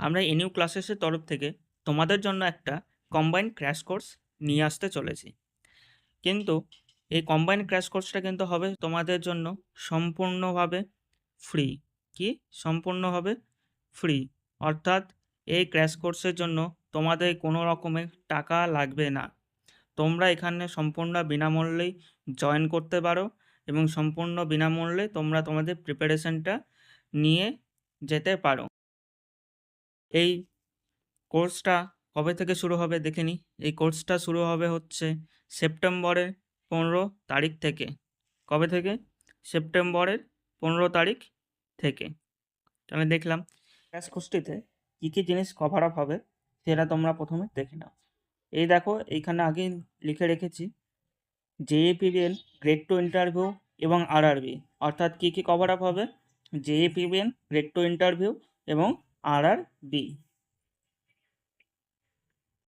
আমরা এনিউ ক্লাসেসের তরফ থেকে তোমাদের জন্য একটা কম্বাইন্ড ক্র্যাশ কোর্স নিয়ে আসতে চলেছি। কিন্তু এই কম্বাইন্ড ক্র্যাশ কোর্সটা কিন্তু হবে তোমাদের জন্য সম্পূর্ণভাবে ফ্রি কি? সম্পূর্ণভাবে ফ্রি অর্থাৎ এই ক্র্যাশ কোর্সের জন্য তোমাদের কোনো রকমের টাকা লাগবে না। তোমরা এখানে সম্পূর্ণ বিনামূল্যেই জয়েন করতে পারো এবং সম্পূর্ণ বিনামূল্যে তোমরা তোমাদের প্রিপারেশনটা নিয়ে যেতে পারো। এই কোর্সটা কবে থেকে শুরু হবে দেখে নিই এই কোর্সটা শুরু হবে হচ্ছে সেপ্টেম্বরের পনেরো তারিখ থেকে। কবে থেকে? সেপ্টেম্বরের পনেরো তারিখ থেকে। তাহলে দেখলাম ক্র্যাশ কোর্সটিতে কী কী জিনিস কভার আপ হবে সেটা তোমরা প্রথমে দেখে নাও। এই দেখো, এইখানে আগেই লিখে রেখেছি জেএপিবিএল গ্রেড টু ইন্টারভিউ এবং আরআরবি অর্থাৎ কী কী কভার আপ হবে? জেএপিবিএল গ্রেড টু ইন্টারভিউ এবং আরআরবি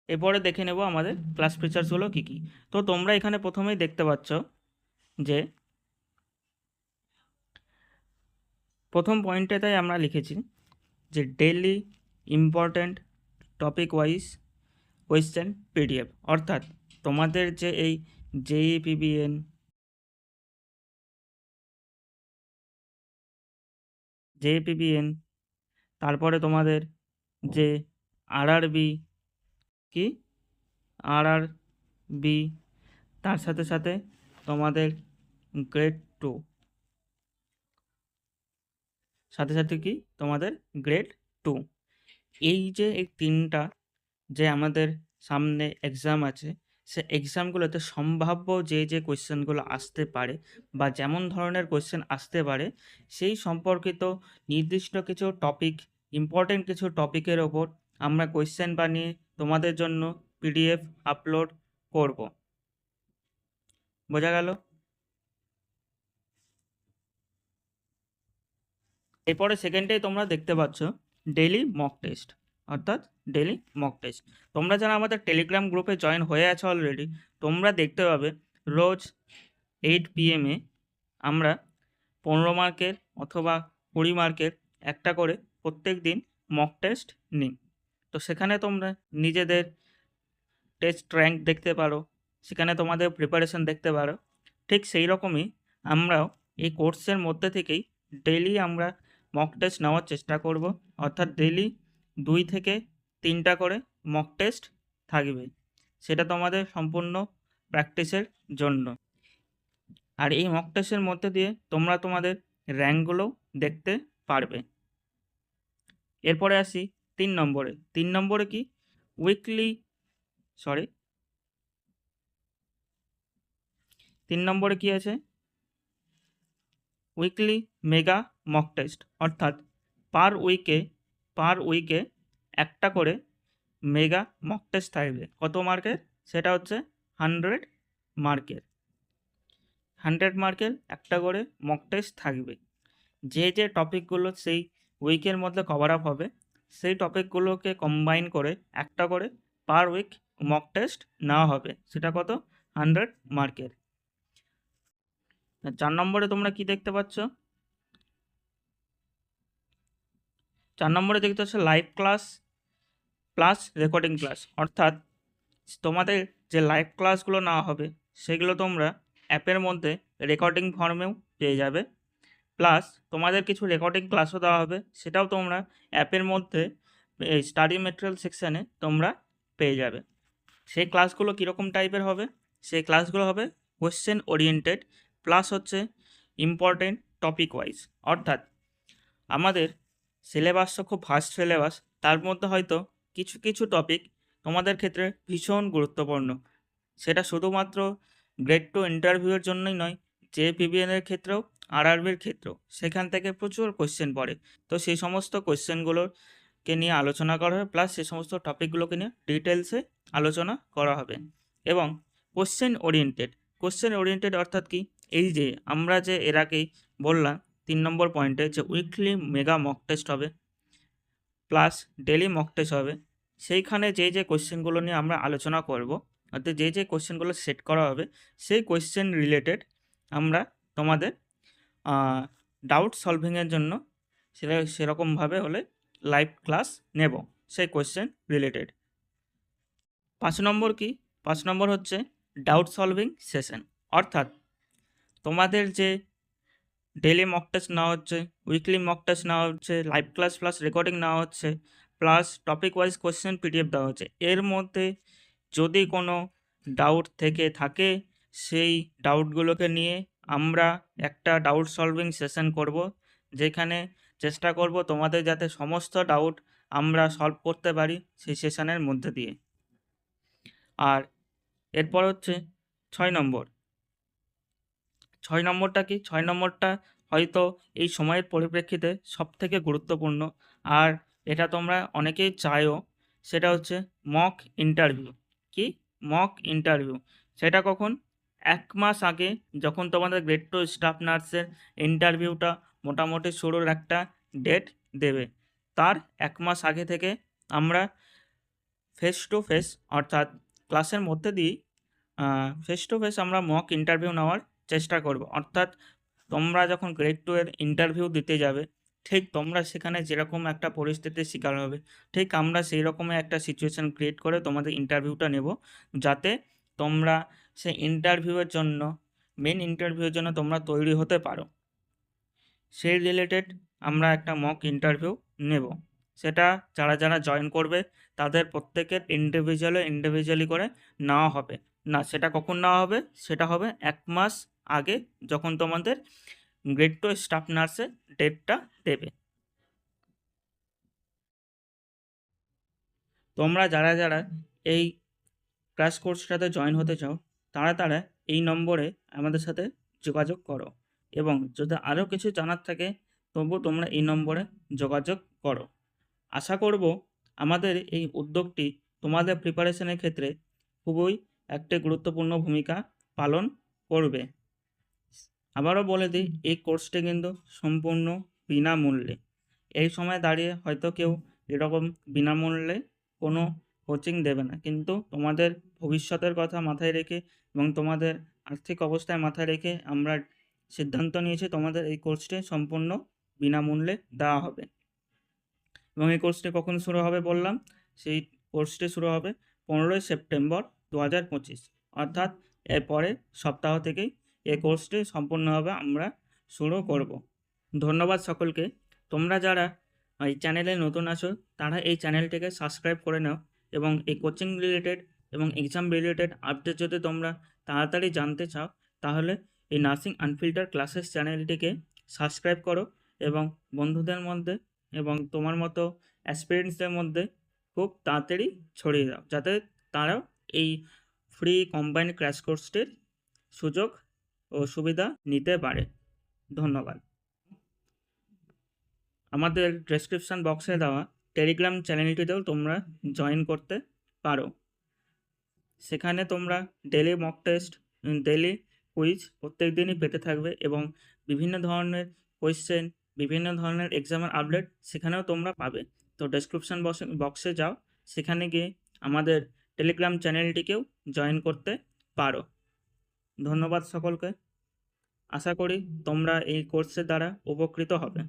এরপরে দেখে নেব আমাদের ক্লাস ফিচার্সগুলো কী কী। তো তোমরা এখানে প্রথমেই দেখতে পাচ্ছ যে প্রথম পয়েন্টেটাই আমরা লিখেছি যে daily important topic wise question PDF অর্থাৎ তোমাদের যে এই জেইপিবিএন জেপিবিএন তারপরে তোমাদের যে আরআরবি কি? আরআরবি, তার সাথে সাথে তোমাদের গ্রেড টু। সাথে সাথে কি? তোমাদের গ্রেড টু। এই যে এই তিনটা যে আমাদের সামনে এক্সাম আছে, সে এক্সামগুলোতে সম্ভাব্য যে যে কোয়েশ্চেনগুলো আসতে পারে বা যেমন ধরনের কোয়েশ্চেন আসতে পারে, সেই সম্পর্কিত নির্দিষ্ট কিছু টপিক ইম্পর্টেন্ট কিছু টপিকের ওপর আমরা কোয়েশ্চেন বানিয়ে তোমাদের জন্য পিডিএফ আপলোড করব। বোঝা গেল? এরপরে সেকেন্ডেই তোমরা দেখতে পাচ্ছ ডেইলি মক টেস্ট অর্থাৎ ডেলি মক টেস্ট তোমরা যারা আমাদের টেলিগ্রাম গ্রুপে জয়েন হয়ে আছো অলরেডি তোমরা দেখতে পাবে রোজ এইট পিএমে আমরা পনেরো মার্কের অথবা কুড়ি মার্কের একটা করে প্রত্যেক দিন মক টেস্ট নিই তো সেখানে তোমরা নিজেদের টেস্ট র্যাঙ্ক দেখতে পারো, সেখানে তোমাদের প্রিপারেশন দেখতে পারো। ঠিক সেই রকমই আমরাও এই কোর্সের মধ্যে থেকেই ডেইলি আমরা মক টেস্ট নেওয়ার চেষ্টা করব। অর্থাৎ ডেলি দুই থেকে তিনটা করে মক টেস্ট থাকবে। সেটা তোমাদের সম্পূর্ণ প্র্যাকটিসের জন্য। আর এই মক টেস্টের মধ্যে দিয়ে তোমরা তোমাদের র্যাঙ্কগুলোও দেখতে পারবে। এরপরে আসি তিন নম্বরে। তিন নম্বরে কি? উইকলি সরি তিন নম্বরে কি আছে? উইকলি মেগা মক টেস্ট অর্থাৎ পার উইকে পার উইকে একটা করে মেগা মক টেস্ট থাকবে। কত মার্কের? সেটা হচ্ছে হান্ড্রেড মার্কের। হান্ড্রেড মার্কের একটা করে মক টেস্ট থাকবে। যে যে টপিকগুলো সেই উইকের মধ্যে কভার আপ হবে। সেই টপিকগুলোকে কম্বাইন করে একটা করে পার উইক মক টেস্ট নেওয়া হবে। সেটা কত? হান্ড্রেড মার্কের চার নম্বরে তোমরা কি দেখতে পাচ্ছ? চার নম্বরে দেখতে পাচ্ছ live class plus recording class অর্থাৎ তোমাদের যে লাইভ ক্লাসগুলো নেওয়া হবে, সেগুলো তোমরা অ্যাপের মধ্যে রেকর্ডিং ফর্মেও পেয়ে যাবে। প্লাস তোমাদের কিছু রেকর্ডিং ক্লাসও দেওয়া হবে। সেটাও তোমরা অ্যাপের মধ্যে, এই স্টাডি মেটেরিয়াল সেকশানে তোমরা পেয়ে যাবে। সেই ক্লাসগুলো কীরকম টাইপের হবে? সেই ক্লাসগুলো হবে কোয়েশ্চেন ওরিয়েন্টেড প্লাস হচ্ছে ইম্পর্টেন্ট টপিক ওয়াইজ অর্থাৎ আমাদের সিলেবাস তো খুব ফাস্ট সিলেবাস তার মধ্যে হয়তো কিছু কিছু টপিক তোমাদের ক্ষেত্রে ভীষণ গুরুত্বপূর্ণ। সেটা শুধুমাত্র গ্রেড টু ইন্টারভিউয়ের জন্যই নয় যে পিবিএনের ক্ষেত্রেও আরআরবির ক্ষেত্রেও সেখান থেকে প্রচুর কোয়েশ্চেন পড়ে। তো সেই সমস্ত কোয়েশ্চেনগুলোকে নিয়ে আলোচনা করা হবে প্লাস সেই সমস্ত টপিকগুলোকে নিয়ে ডিটেলসে আলোচনা করা হবে। এবং কোশ্চেন ওরিয়েন্টেড কোশ্চেন ওরিয়েন্টেড অর্থাৎ কি? এই যে আমরা যে এর আগেই বললাম, তিন নম্বর পয়েন্টে যে উইকলি মেগা মক টেস্ট হবে প্লাস ডেলি মক টেস্ট হবে, সেইখানে যে যে কোশ্চেনগুলো নিয়ে আমরা আলোচনা করব, অর্থাৎ যে যে কোশ্চেনগুলো সেট করা হবে, সেই কোশ্চেন রিলেটেড আমরা তোমাদের ডাউট সলভিংয়ের জন্য সেটা সেরকমভাবে হলে লাইভ ক্লাস নেব সেই কোয়েশ্চেন রিলেটেড পাঁচ নম্বর কি? পাঁচ নম্বর হচ্ছে ডাউট সলভিং সেশন অর্থাৎ তোমাদের যে ডেলি মক টেস্ট নেওয়া হচ্ছে উইকলি মক টেস্ট নেওয়া হচ্ছে লাইভ ক্লাস প্লাস রেকর্ডিং নেওয়া হচ্ছে plus topic wise question PDF দেওয়া হচ্ছে, এর মধ্যে যদি কোনো ডাউট থেকে থাকে সেই ডাউটগুলোকে নিয়ে আমরা একটা ডাউট সলভিং সেশন করব, যেখানে চেষ্টা করব তোমাদের যাতে সমস্ত ডাউট আমরা সলভ করতে পারি সেই সেশনের মধ্যে দিয়ে। আর এরপর হচ্ছে ছয় নম্বর। ছয় নম্বরটা কি? ছয় নম্বরটা হয়তো এই সময়ের পরিপ্রেক্ষিতে সব থেকে গুরুত্বপূর্ণ। আর এটা তোমরা অনেকেই চায়ও, সেটা হচ্ছে মক ইন্টারভিউ কি? মক ইন্টারভিউ সেটা কখন? এক মাস আগে যখন তোমাদের গ্রেড টু স্টাফ নার্সের ইন্টারভিউটা মোটামুটি শুরুর একটা ডেট দেবে, তার এক মাস আগে থেকে আমরা ফেস টু ফেস অর্থাৎ ক্লাসের মধ্যে দিয়েই ফেস টু ফেস আমরা মক ইন্টারভিউ নেওয়ার চেষ্টা করব। অর্থাৎ তোমরা যখন গ্রেড টু এর ইন্টারভিউ দিতে যাবে, ঠিক তোমরা সেখানে যেরকম একটা পরিস্থিতির শিকার হবে, ঠিক আমরা সেই রকমের একটা সিচুয়েশান ক্রিয়েট করে তোমাদের ইন্টারভিউটা নেব, যাতে তোমরা সেই ইন্টারভিউয়ের জন্য মেন ইন্টারভিউয়ের জন্য তোমরা তৈরি হতে পারো। সেই রিলেটেড আমরা একটা মক ইন্টারভিউ নেব। সেটা যারা যারা জয়েন করবে, তাদের প্রত্যেকের ইন্ডিভিজুয়ালি ইন্ডিভিজুয়ালি করে নেওয়া হবে। না, সেটা কখন নেওয়া হবে? সেটা হবে এক মাস আগে যখন তোমাদের গ্রেড টু স্টাফ নার্সের ডেটটা দেবে। তোমরা যারা যারা এই ক্লাস কোর্সটাতে জয়েন হতে চাও তারা তারা এই নম্বরে আমাদের সাথে যোগাযোগ করো এবং যদি আরও কিছু জানার থাকে তবু তোমরা এই নম্বরে যোগাযোগ করো। আশা করব আমাদের এই উদ্যোগটি তোমাদের প্রিপারেশনের ক্ষেত্রে খুবই একটি গুরুত্বপূর্ণ ভূমিকা পালন করবে। আবারও বলে দিই, এই কোর্সটি কিন্তু সম্পূর্ণ বিনামূল্যে। এই সময় দাঁড়িয়ে হয়তো কেউ এরকম বিনামূল্যে কোনো কোচিং দেবে না। কিন্তু তোমাদের ভবিষ্যতের কথা মাথায় রেখে এবং তোমাদের আর্থিক অবস্থায় মাথায় রেখে আমরা সিদ্ধান্ত নিয়েছি তোমাদের এই কোর্সটি সম্পূর্ণ বিনামূল্যে দেওয়া হবে। এবং এই কোর্সটি কখন শুরু হবে বললাম? সেই কোর্সটি শুরু হবে পনেরোই সেপ্টেম্বর দু হাজার পঁচিশ। অর্থাৎ এর পরের সপ্তাহ থেকেই এই কোর্সটি সম্পূর্ণভাবে আমরা শুরু করব। ধন্যবাদ সকলকে। তোমরা যারা এই চ্যানেলে নতুন আছো, তারা এই চ্যানেলটিকে সাবস্ক্রাইব করে নাও এবং এই কোচিং রিলেটেড এবং এক্সাম রিলেটেড আপডেট যদি তোমরা তাড়াতাড়ি জানতে চাও, তাহলে এই নার্সিং আনফিল্টার ক্লাসেস চ্যানেলটিকে সাবস্ক্রাইব করো এবং বন্ধুদের মধ্যে এবং তোমার মতো অ্যাসপিরেন্টসদের মধ্যে খুব তাড়াতাড়ি ছড়িয়ে দাও, যাতে তারাও এই ফ্রি কম্বাইন্ড ক্র্যাশ কোর্সটির সুযোগ ও সুবিধা নিতে পারে। ধন্যবাদ। আমাদের ডেসক্রিপশান বক্সে দেওয়া টেলিগ্রাম চ্যানেলটিতেও তোমরা জয়েন করতে পারো। সেখানে তোমরা daily mock test daily quiz প্রত্যেক দিনই পেতে থাকবে এবং বিভিন্ন ধরনের কোয়েশ্চেন বিভিন্ন ধরনের এক্সামের আপডেট সেখানেও তোমরা পাবে। তো ডেসক্রিপশান বক্সে যাও, সেখানে গিয়ে আমাদের টেলিগ্রাম চ্যানেলটিকেও জয়েন করতে পারো। ধন্যবাদ সকলকে। আশা করি তোমরা এই কোর্সের দ্বারা উপকৃত হবে।